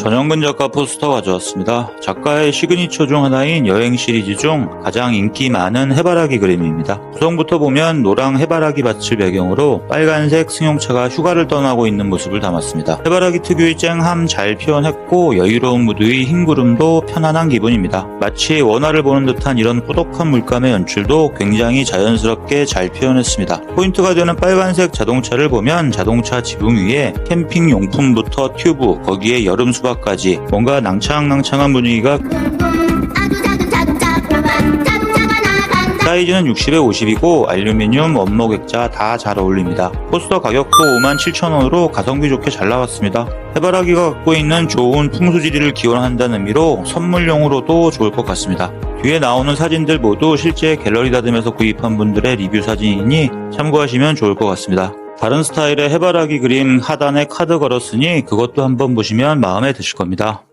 전영근 작가 포스터 가져왔습니다. 작가의 시그니처 중 하나인 여행 시리즈 중 가장 인기 많은 해바라기 그림입니다. 구성부터 보면 노랑 해바라기 밭을 배경으로 빨간색 승용차가 휴가를 떠나고 있는 모습을 담았습니다. 해바라기 특유의 쨍함 잘 표현했고 여유로운 무드의 흰 구름도 편안한 기분입니다. 마치 원화를 보는 듯한 이런 꾸덕한 물감의 연출도 굉장히 자연스럽게 잘 표현했습니다. 포인트가 되는 빨간색 자동차를 보면 자동차 지붕 위에 캠핑 용품부터 튜브, 거기에 여름 수박 까지 뭔가 낭창낭창한 분위기가 사이즈는 60에 50이고 알루미늄, 원목 액자 다 잘 어울립니다. 포스터 가격도 57,000원으로 가성비 좋게 잘 나왔습니다. 해바라기가 갖고 있는 좋은 풍수지리를 기원한다는 의미로 선물용으로도 좋을 것 같습니다. 뒤에 나오는 사진들 모두 실제 갤러리 다듬에서 구입한 분들의 리뷰 사진이니 참고하시면 좋을 것 같습니다. 다른 스타일의 해바라기 그림 하단에 카드 걸었으니 그것도 한번 보시면 마음에 드실 겁니다.